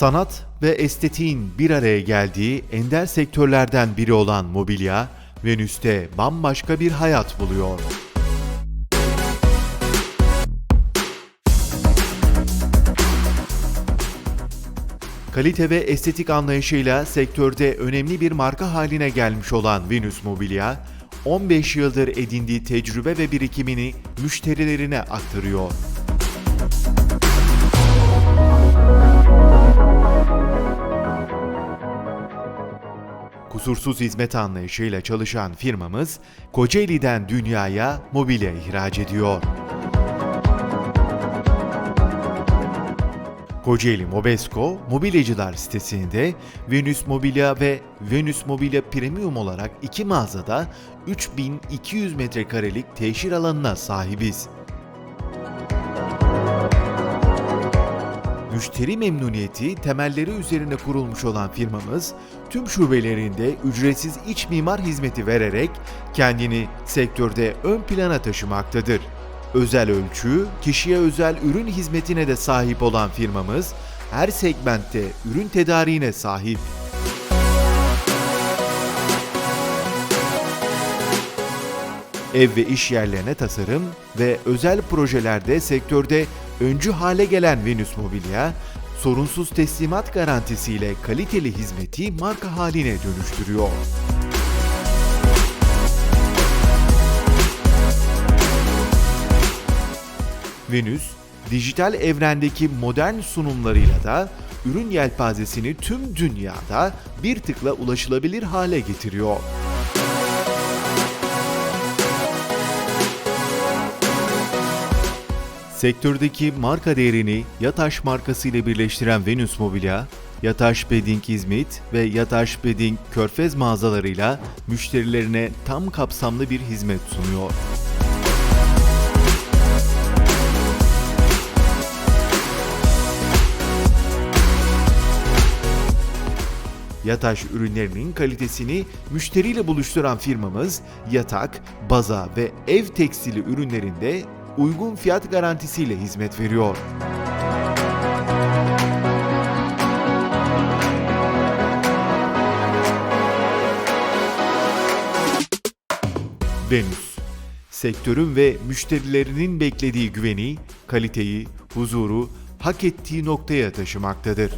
Sanat ve estetiğin bir araya geldiği ender sektörlerden biri olan mobilya, Venüs'te bambaşka bir hayat buluyor. Kalite ve estetik anlayışıyla sektörde önemli bir marka haline gelmiş olan Venüs Mobilya, 15 yıldır edindiği tecrübe ve birikimini müşterilerine aktarıyor. Kusursuz hizmet anlayışıyla çalışan firmamız, Kocaeli'den dünyaya mobilya ihraç ediyor. Kocaeli Mobesko mobilyacılar sitesinde Venüs Mobilya ve Venüs Mobilya Premium olarak iki mağazada 3200 metrekarelik teşhir alanına sahibiz. Müşteri memnuniyeti temelleri üzerine kurulmuş olan firmamız, tüm şubelerinde ücretsiz iç mimar hizmeti vererek kendini sektörde ön plana taşımaktadır. Özel ölçü, kişiye özel ürün hizmetine de sahip olan firmamız, her segmentte ürün tedariğine sahip. Ev ve iş yerlerine tasarım ve özel projelerde sektörde öncü hale gelen Venüs Mobilya, sorunsuz teslimat garantisiyle kaliteli hizmeti marka haline dönüştürüyor. Venüs, dijital evrendeki modern sunumlarıyla da ürün yelpazesini tüm dünyada bir tıkla ulaşılabilir hale getiriyor. Sektördeki marka değerini Yataş markası ile birleştiren Venüs Mobilya, Yataş Bedding Hizmet ve Yataş Bedding Körfez mağazalarıyla müşterilerine tam kapsamlı bir hizmet sunuyor. Yataş ürünlerinin kalitesini müşteriyle buluşturan firmamız yatak, baza ve ev tekstili ürünlerinde uygun fiyat garantisiyle hizmet veriyor. Venüs, sektörün ve müşterilerinin beklediği güveni, kaliteyi, huzuru hak ettiği noktaya taşımaktadır.